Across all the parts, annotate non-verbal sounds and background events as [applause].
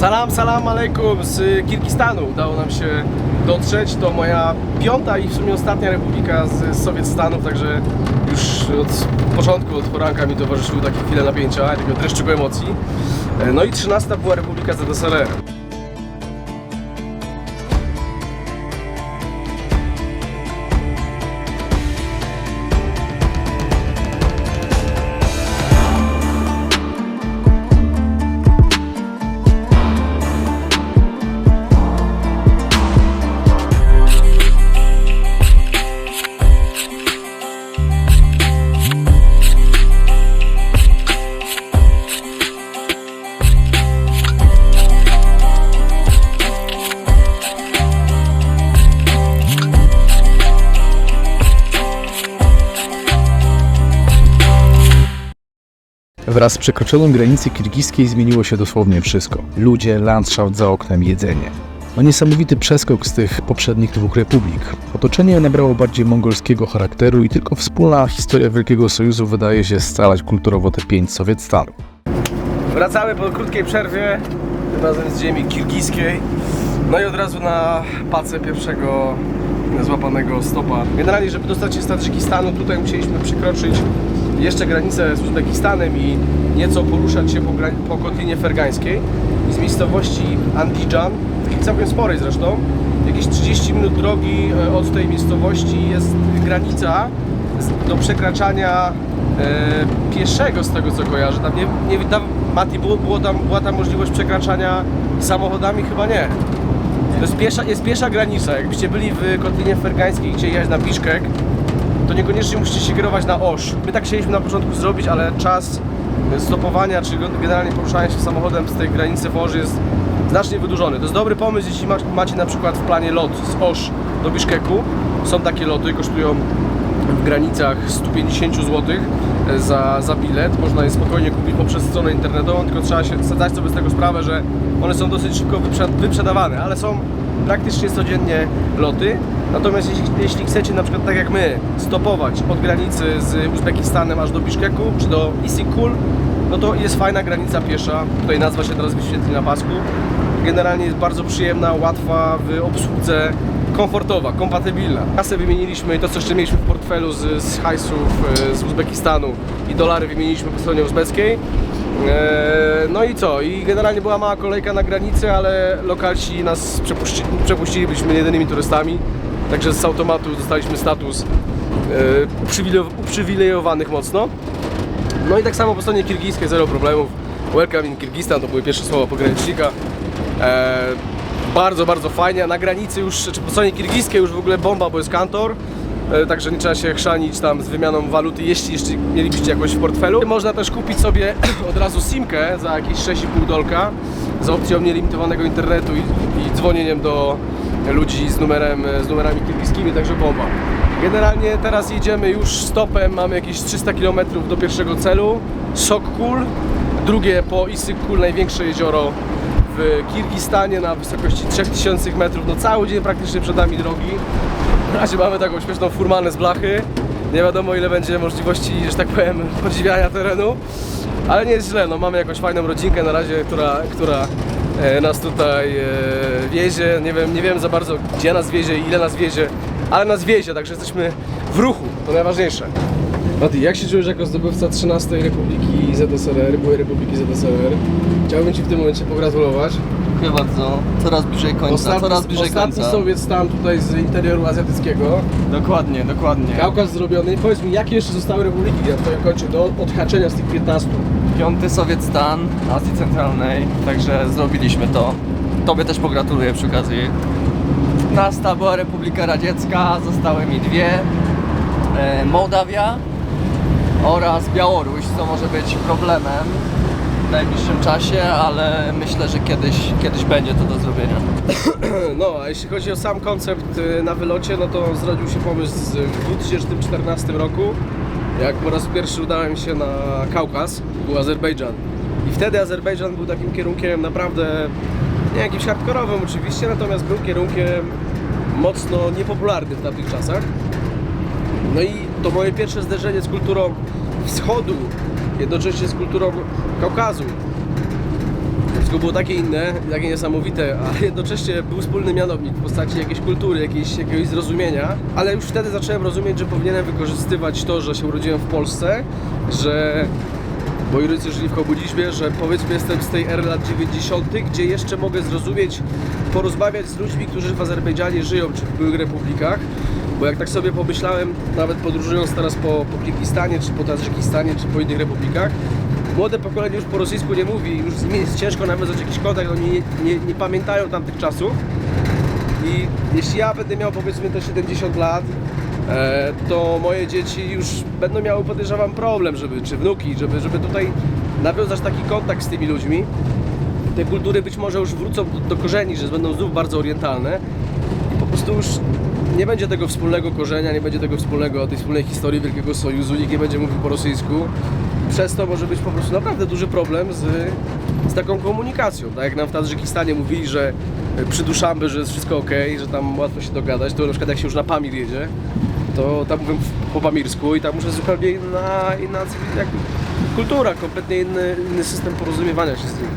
Salam, salam alaikum z Kirgistanu. Udało nam się dotrzeć. To moja piąta i w sumie ostatnia republika z, Sowiet Stanów, także już od początku, od poranka mi towarzyszyły takie chwile napięcia, takiego dreszczyku emocji. E, No i trzynasta była republika ZSRR. Wraz z przekroczoną granicy kirgiskiej zmieniło się dosłownie wszystko. Ludzie, landschaft za oknem, jedzenie. No niesamowity przeskok z tych poprzednich dwóch republik. Otoczenie nabrało bardziej mongolskiego charakteru i tylko wspólna historia Wielkiego Sojuszu wydaje się scalać kulturowo te pięć Sowiet Stanów. Wracamy po krótkiej przerwie, razem z ziemi kirgiskiej. No i od razu na pacę pierwszego złapanego stopa. Generalnie, żeby dostać się z Tadżykistanu, tutaj musieliśmy przekroczyć jeszcze granicę z Uzbekistanem i nieco poruszać się po, po kotlinie fergańskiej. I z miejscowości Andidżan, takiej całkiem sporej zresztą, jakieś 30 minut drogi e, od tej miejscowości jest granica do przekraczania e, pieszego z tego co kojarzę. Tam nie, nie tam, Mati, było, było tam, była tam możliwość przekraczania samochodami? Chyba nie. To jest piesza, jest piesza granica. Jakbyście byli w Kotlinie Fergańskiej, gdzie jechać na Biszkek, to niekoniecznie musicie się kierować na Osz. My tak chcieliśmy na początku zrobić, ale czas stopowania, czy generalnie poruszania się samochodem z tej granicy w Osz jest znacznie wydłużony. To jest dobry pomysł, jeśli ma- macie na przykład w planie lot z Osz do Biszkeku. Są takie loty, kosztują w granicach 150 zł za, za bilet. Można je spokojnie kupić poprzez stronę internetową, tylko trzeba się zdać sobie z tego sprawę, że one są dosyć szybko wyprze- wyprzedawane, ale są praktycznie codziennie loty. Natomiast jeśli, jeśli chcecie na przykład tak jak my stopować od granicy z Uzbekistanem aż do Biszkeku czy do Isikul, no to jest fajna granica piesza. Tutaj nazwa się teraz wyświetli na pasku. Generalnie jest bardzo przyjemna, łatwa w obsłudze, komfortowa, kompatybilna. Kasę wymieniliśmy i to co jeszcze mieliśmy w portfelu z, z hajsów e, z Uzbekistanu i dolary wymieniliśmy po stronie uzbeckiej. E, No i co? I generalnie była mała kolejka na granicy, ale lokalsi nas przepuści, przepuścili, byliśmy jedynymi turystami. Także z automatu dostaliśmy status e, uprzywile- uprzywilejowanych mocno. No i tak samo po stronie kirgijskiej zero problemów. Welcome in Kirgistan to były pierwsze słowa pogranicznika. E, bardzo, bardzo fajnie. Na granicy już, czy po stronie kirgijskiej już w ogóle bomba, bo jest kantor. E, Także nie trzeba się chrzanić tam z wymianą waluty, jeśli jeszcze mielibyście jakoś w portfelu. Można też kupić sobie [clears throat] od razu simkę za jakieś 6,5 dolka z opcją nielimitowanego internetu i, i dzwonieniem do ludzi z, numerem, z numerami kirgiskimi, także bomba. Generalnie teraz jedziemy już stopem, mamy jakieś 300 km do pierwszego celu, Sokkul, drugie po Isykkul, największe jezioro w Kirgistanie na wysokości 3000 metrów, no cały dzień praktycznie przed nami drogi. Na razie mamy taką śmieszną furmanę z blachy, nie wiadomo ile będzie możliwości, że tak powiem, [laughs] podziwiania terenu, ale nie jest źle, no mamy jakąś fajną rodzinkę na razie, która, która e, nas tutaj e, wiezie, nie wiem, nie wiem za bardzo gdzie nas wiezie i ile nas wiezie, ale nas wiezie, także jesteśmy w ruchu, to najważniejsze. Mati, jak się czujesz jako zdobywca 13 Republiki ZSRR, byłej Republiki ZSRR? Chciałbym Ci w tym momencie pogratulować. Dziękuję bardzo. Coraz bliżej końca, coraz bliżej ostatni końca. Sowiet stan tutaj z interioru azjatyckiego. Dokładnie, dokładnie. Kaukaz zrobiony. Powiedz mi, jakie jeszcze zostały republiki na Twoim koncie do odhaczenia z tych 15? Piąty Sowiet stan Azji Centralnej, także zrobiliśmy to. Tobie też pogratuluję przy okazji. Nasta była Republika Radziecka, zostały mi dwie. E, Mołdawia oraz Białoruś, co może być problemem w najbliższym czasie, ale myślę, że kiedyś, kiedyś będzie to do zrobienia. [coughs] No, a jeśli chodzi o sam koncept y, na wylocie, no to zrodził się pomysł w 2014 roku, jak po raz pierwszy udałem się na Kaukaz, był Azerbejdżan. I wtedy Azerbejdżan był takim kierunkiem naprawdę, nie jakimś hardkorowym oczywiście, natomiast był kierunkiem mocno niepopularnym w tamtych czasach. No i to moje pierwsze zderzenie z kulturą wschodu, jednocześnie z kulturą Kaukazu. Wszystko było takie inne, takie niesamowite, a jednocześnie był wspólny mianownik w postaci jakiejś kultury, jakiejś, jakiegoś zrozumienia, ale już wtedy zacząłem rozumieć, że powinienem wykorzystywać to, że się urodziłem w Polsce, że moi rodzice żyli w komunizmie, że powiedzmy jestem z tej ery lat 90., gdzie jeszcze mogę zrozumieć, porozmawiać z ludźmi, którzy w Azerbejdżanie żyją, czy w byłych republikach, bo jak tak sobie pomyślałem, nawet podróżując teraz po, po Kirgistanie, czy po Tadżykistanie, czy po innych republikach, młode pokolenie już po rosyjsku nie mówi, już jest ciężko nawiązać jakiś kontakt, oni nie, nie, nie pamiętają tamtych czasów. I jeśli ja będę miał powiedzmy te 70 lat, e, to moje dzieci już będą miały podejrzewam problem, żeby, czy wnuki, żeby, żeby tutaj nawiązać taki kontakt z tymi ludźmi. Te kultury być może już wrócą do, do korzeni, że będą znów bardzo orientalne i po prostu już nie będzie tego wspólnego korzenia, nie będzie tego wspólnego, tej wspólnej historii Wielkiego Sojuszu, nikt nie będzie mówił po rosyjsku. Przez to może być po prostu naprawdę duży problem z, z taką komunikacją. Tak jak nam w Tadżykistanie mówili, że przy Duszamby, że jest wszystko ok, że tam łatwo się dogadać, to na przykład jak się już na Pamir jedzie, to tam mówią po pamirsku i tam jest zupełnie inna, inna jakby kultura, kompletnie inny, inny system porozumiewania się z nimi.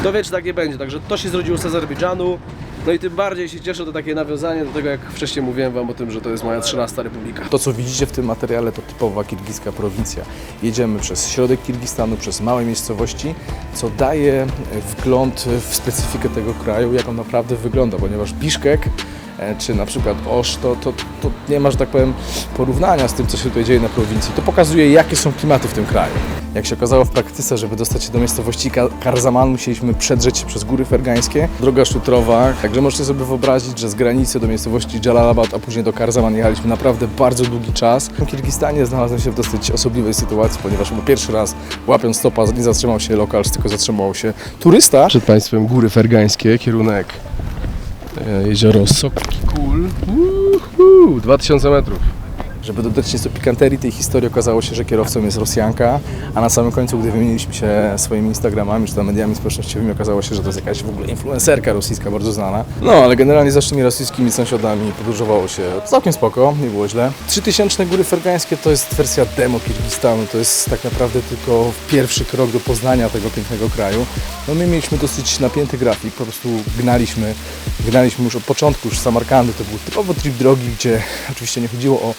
Kto wie, czy tak nie będzie. Także to się zrodziło z Azerbejdżanu. No i tym bardziej się cieszę to takie nawiązanie do tego, jak wcześniej mówiłem Wam o tym, że to jest moja 13 republika. To, co widzicie w tym materiale, to typowa kirgiska prowincja. Jedziemy przez środek Kirgistanu, przez małe miejscowości, co daje e, wgląd w specyfikę tego kraju, jak on naprawdę wygląda, ponieważ Biszkek czy na przykład Osz, to, to, to nie ma, że tak powiem, porównania z tym, co się tutaj dzieje na prowincji. To pokazuje, jakie są klimaty w tym kraju. Jak się okazało w praktyce, żeby dostać się do miejscowości Ka- Karzaman, musieliśmy przedrzeć się przez góry fergańskie, droga szutrowa, także możecie sobie wyobrazić, że z granicy do miejscowości Jalalabad, a później do Karzaman jechaliśmy naprawdę bardzo długi czas. W Kirgistanie znalazłem się w dosyć osobliwej sytuacji, ponieważ bo pierwszy raz łapiąc stopa nie zatrzymał się lokal, tylko zatrzymał się turysta. Przed Państwem góry fergańskie, kierunek e, jezioro Sokki Kul. Uhu, 2000 metrów. Żeby dodać nieco pikanterii tej historii, okazało się, że kierowcą jest Rosjanka, a na samym końcu, gdy wymieniliśmy się swoimi Instagramami czy tam mediami społecznościowymi, okazało się, że to jest jakaś w ogóle influencerka rosyjska, bardzo znana. No, ale generalnie z naszymi rosyjskimi sąsiadami podróżowało się całkiem spoko, nie było źle. 3000 góry fergańskie to jest wersja demo Kirgistanu, to jest tak naprawdę tylko pierwszy krok do poznania tego pięknego kraju. No my mieliśmy dosyć napięty grafik, po prostu gnaliśmy, gnaliśmy już od początku, już z Samarkandy, to był typowo trip drogi, gdzie [laughs] oczywiście nie chodziło o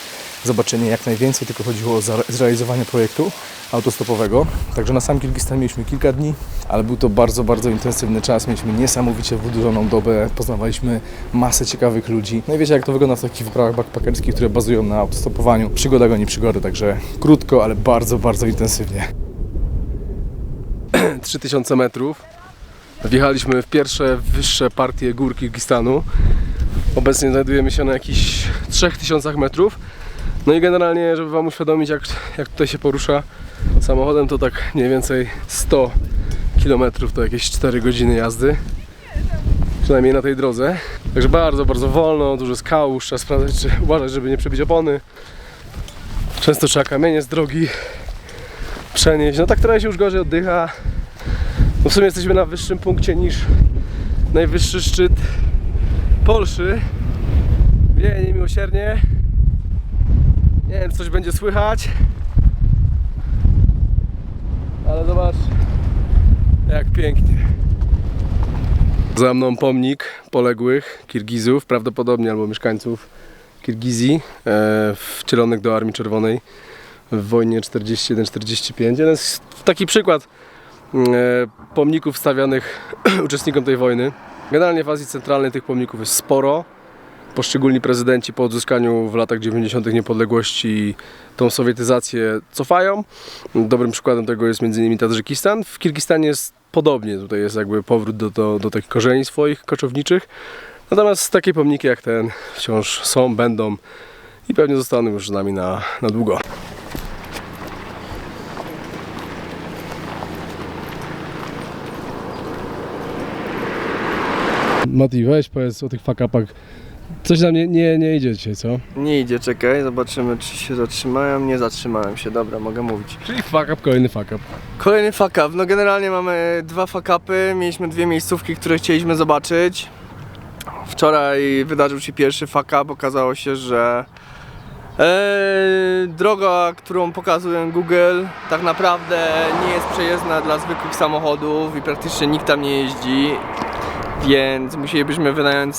zobaczenie jak najwięcej, tylko chodziło o zrealizowanie projektu autostopowego. Także na sam Kirgistan mieliśmy kilka dni, ale był to bardzo, bardzo intensywny czas. Mieliśmy niesamowicie wydłużoną dobę, poznawaliśmy masę ciekawych ludzi. No i wiecie jak to wygląda w takich wyprawach backpackerskich, które bazują na autostopowaniu. Przygoda goni przygody, także krótko, ale bardzo, bardzo intensywnie. [clears throat] 3000 metrów. Wjechaliśmy w pierwsze wyższe partie gór Kirgistanu. Obecnie znajdujemy się na jakichś 3000 metrów. No i generalnie, żeby Wam uświadomić, jak, jak tutaj się porusza samochodem, to tak mniej więcej 100 km to jakieś 4 godziny jazdy. Przynajmniej na tej drodze. Także bardzo, bardzo wolno, dużo skał, trzeba sprawdzać, czy uważać, żeby nie przebić opony. Często trzeba kamienie z drogi przenieść. No tak trochę się już gorzej oddycha. No w sumie jesteśmy na wyższym punkcie niż najwyższy szczyt Polszy. Wieje niemiłosiernie. Nie wiem, coś będzie słychać. Ale zobacz, jak pięknie. Za mną pomnik poległych Kirgizów, prawdopodobnie albo mieszkańców Kirgizji, e, wcielonych do Armii Czerwonej w wojnie 41-45. Jeden z, taki przykład e, pomników stawianych [clears throat] uczestnikom tej wojny. Generalnie w Azji Centralnej tych pomników jest sporo. Poszczególni prezydenci po odzyskaniu w latach 90. niepodległości tą sowietyzację cofają. Dobrym przykładem tego jest m.in. Tadżykistan. W Kirgistanie jest podobnie, tutaj jest jakby powrót do, do, do takich korzeni swoich koczowniczych. Natomiast takie pomniki jak ten wciąż są, będą i pewnie zostaną już z nami na, na długo. Mati, weź powiedz o tych fakapach. Coś nam nie, nie, nie idzie dzisiaj, co? Nie idzie, czekaj, zobaczymy czy się zatrzymałem. Nie zatrzymałem się, dobra, mogę mówić. Czyli fakap, kolejny fakap. Kolejny fuck up. No generalnie mamy dwa fuck upy, mieliśmy dwie miejscówki, które chcieliśmy zobaczyć. Wczoraj wydarzył się pierwszy fuck up, okazało się, że Eee, droga, którą pokazuję Google, tak naprawdę nie jest przejezdna dla zwykłych samochodów i praktycznie nikt tam nie jeździ, więc musielibyśmy wynająć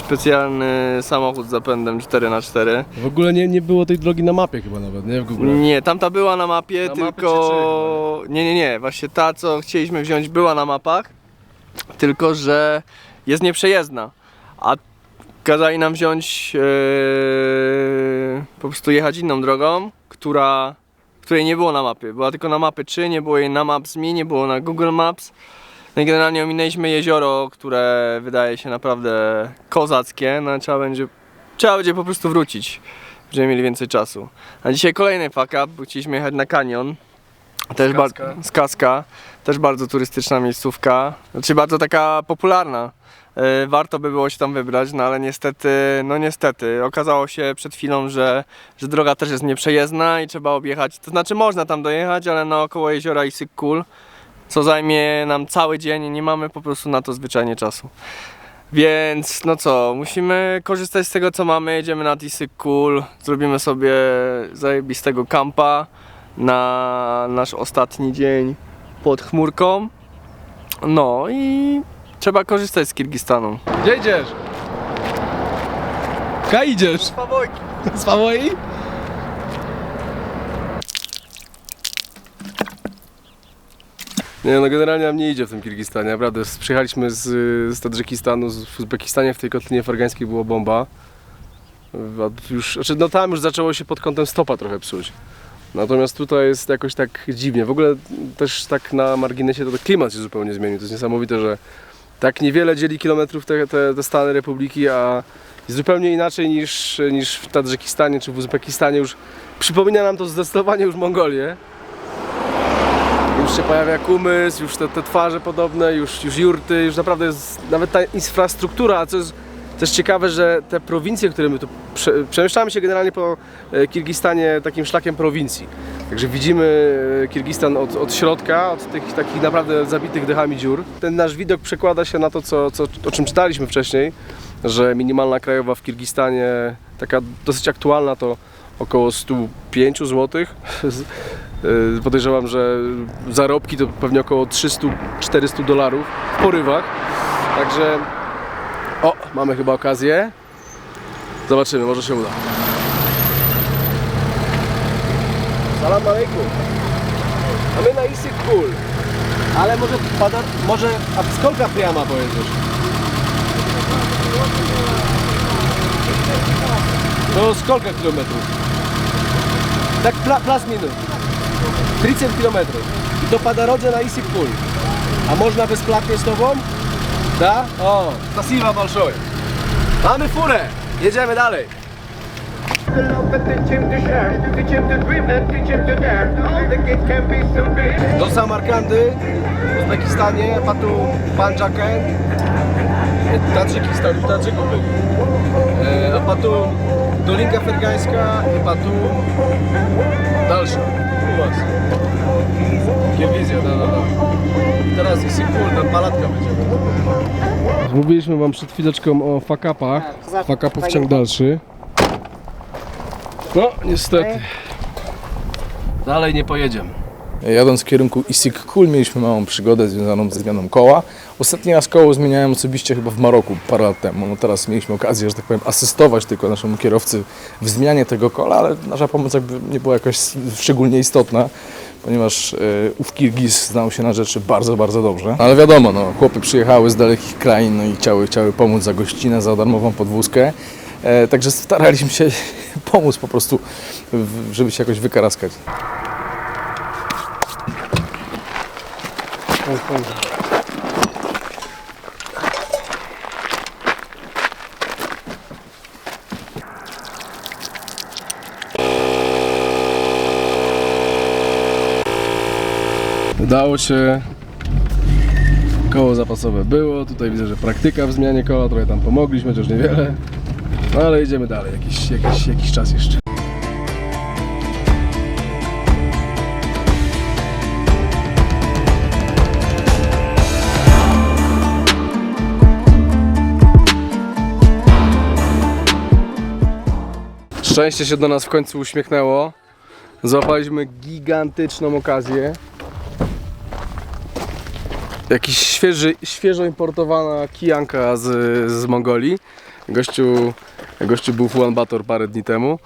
specjalny samochód z zapędem 4x4. W ogóle nie, nie było tej drogi na mapie chyba nawet, nie? W Google. Nie, tamta była na mapie, Na mapie tylko... nie, nie, nie, właśnie ta, co chcieliśmy wziąć, była na mapach, tylko że jest nieprzejezdna, a kazali nam wziąć, e, po prostu jechać inną drogą, która, której nie było na mapie, była tylko na mapy 3, nie było jej na Maps.me, nie było na Google Maps. No i generalnie ominęliśmy jezioro, które wydaje się naprawdę kozackie, no trzeba będzie, trzeba będzie po prostu wrócić, będziemy mieli więcej czasu. A dzisiaj kolejny fuck up, bo chcieliśmy jechać na kanion. Też z Kaska, też bardzo turystyczna miejscówka, znaczy bardzo taka popularna. E, Warto by było się tam wybrać, no ale niestety, no niestety, okazało się przed chwilą, że, że droga też jest nieprzejezdna i trzeba objechać, to znaczy można tam dojechać, ale naokoło jeziora i Sykkul, co zajmie nam cały dzień i nie mamy po prostu na to zwyczajnie czasu. Więc no co, musimy korzystać z tego co mamy, jedziemy na Tisyk Cool, zrobimy sobie zajebistego kampa na nasz ostatni dzień pod chmurką. No i trzeba korzystać z Kirgistanu. Gdzie idziesz? Ka idziesz? Z Fawoi? Nie no, generalnie nam nie idzie w tym Kirgistanie, naprawdę. Przyjechaliśmy z, z Tadżykistanu, z Uzbekistanie, w tej kotlinie fargańskiej było bomba. Już, znaczy, no tam już zaczęło się pod kątem stopa trochę psuć. Natomiast tutaj jest jakoś tak dziwnie. W ogóle też tak na marginesie to klimat się zupełnie zmienił. To jest niesamowite, że tak niewiele dzieli kilometrów te, te, te Stany Republiki, a zupełnie inaczej niż, niż w Tadżykistanie czy w Uzbekistanie. Już przypomina nam to zdecydowanie już Mongolię. Już się pojawia kumys, już te, te twarze podobne, już, już jurty, już naprawdę jest nawet ta infrastruktura, co jest też ciekawe, że te prowincje, które my tu prze, przemieszczamy się generalnie po e, Kirgistanie takim szlakiem prowincji. Także widzimy e, Kirgistan od, od środka, od tych takich naprawdę zabitych dechami dziur. Ten nasz widok przekłada się na to, co, co, o czym czytaliśmy wcześniej, że minimalna krajowa w Kirgistanie, taka dosyć aktualna, to około 105 zł. Y, Podejrzewam, że zarobki to pewnie około 300-400 dolarów w porywach. Także o, mamy chyba okazję. Zobaczymy, może się uda. Salam alaikum. A my na Isik Kul. Ale może pada, może, a skolka priama pojedziesz? To skolka kilometrów? Tak pla, plus minus. 30 kilometrów. I to pada rodze na Isik Kul. A można bezpłatnie z tobą? Da? O, spasiba большое. Mamy furę. Jedziemy dalej. Do Samarkandy, w Uzbekistanie, patu Panjaken, Tadżykistan, Tadżyków byli. E, a patu Dolinka Fergańska i patu dalsza. U was. Kiewizja, da, da, da. Teraz jest cool, tam palatka będzie. Mówiliśmy wam przed chwileczką o fakapach. Fakapów ciąg dalszy. No, niestety. Dalej nie pojedziemy. Jadąc w kierunku Issyk-Kul mieliśmy małą przygodę związaną ze zmianą koła. Ostatni raz koło zmieniałem osobiście chyba w Maroku parę lat temu. No teraz mieliśmy okazję, że tak powiem, asystować tylko naszemu kierowcy w zmianie tego kola, ale nasza pomoc jakby nie była jakoś szczególnie istotna, ponieważ e, ów Kirgiz znał się na rzeczy bardzo, bardzo dobrze. Ale wiadomo, no, chłopy przyjechały z dalekich krain no i chciały, chciały pomóc za gościnę, za darmową podwózkę. E, także staraliśmy się [laughs] pomóc po prostu, żeby się jakoś wykaraskać. Udało się. Koło zapasowe było. Tutaj widzę, że praktyka w zmianie koła. Trochę tam pomogliśmy, chociaż niewiele. No ale idziemy dalej. Jakiś, jakiś, jakiś czas jeszcze. Szczęście się do nas w końcu uśmiechnęło. Złapaliśmy gigantyczną okazję. Jakiś świeży, świeżo importowana kijanka z, z Mongolii. Gościu, gościu był w Ulaanbaatar parę dni temu.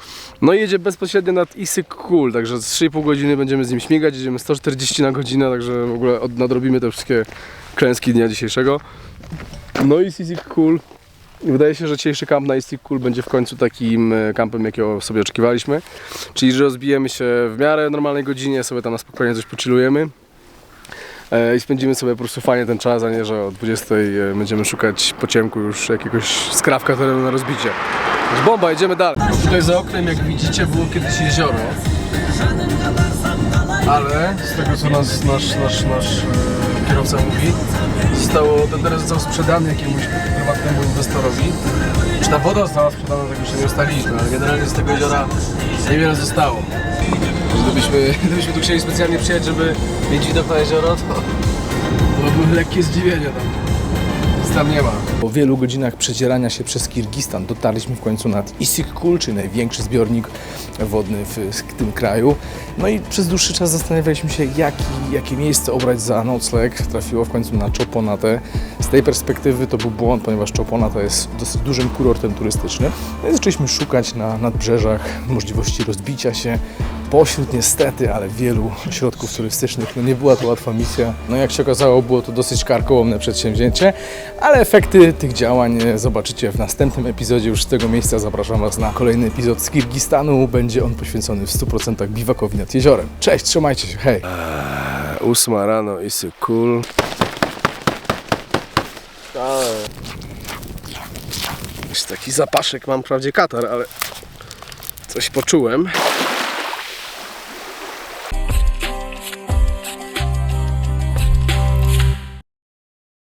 No i jedzie bezpośrednio nad Isyk Kul, także z 3,5 godziny będziemy z nim śmigać. Jedziemy 140 na godzinę, także w ogóle nadrobimy te wszystkie klęski dnia dzisiejszego. No i Isyk Kul. Wydaje się, że dzisiejszy kamp na Isyk Kul będzie w końcu takim e, kampem, jakiego sobie oczekiwaliśmy. Czyli, że rozbijemy się w miarę normalnej godzinie, sobie tam na spokojnie coś pochillujemy. E, I spędzimy sobie po prostu fajnie ten czas, a nie, że o 20 e, będziemy szukać po ciemku już jakiegoś skrawka terenu na rozbicie. Bomba, jedziemy dalej. Tutaj za oknem, jak widzicie, było kiedyś jezioro. Ale z tego co nas, nasz, nasz, nasz kierowca mówi, zostało, ten teren został sprzedany jakiemuś prywatnemu inwestorowi. Czy ta woda została sprzedana, tego jeszcze nie ustaliliśmy, ale generalnie z tego jeziora niewiele zostało. Gdybyśmy, gdybyśmy tu chcieli specjalnie przyjechać, żeby mieć widok na jezioro, to byłoby lekkie zdziwienie tam. Nic tam nie ma. Po wielu godzinach przedzierania się przez Kirgistan dotarliśmy w końcu nad Isyk-Kul, czyli największy zbiornik wodny w tym kraju. No i przez dłuższy czas zastanawialiśmy się, jaki, jakie miejsce obrać za nocleg. Trafiło w końcu na Choponate. Tej perspektywy to był błąd, ponieważ Choponate jest dosyć dużym kurortem turystycznym. No i zaczęliśmy szukać na nadbrzeżach możliwości rozbicia się pośród niestety, ale wielu środków turystycznych. No nie była to łatwa misja. No jak się okazało, było to dosyć karkołomne przedsięwzięcie, ale efekty tych działań e, zobaczycie w następnym epizodzie. Już z tego miejsca zapraszam Was na kolejny epizod z Kirgistanu. Będzie on poświęcony w 100% biwakowi nad jeziorem. Cześć, trzymajcie się, hej! Ósma rano i cool. Jeszcze taki zapaszek mam, wprawdzie katar, ale coś poczułem.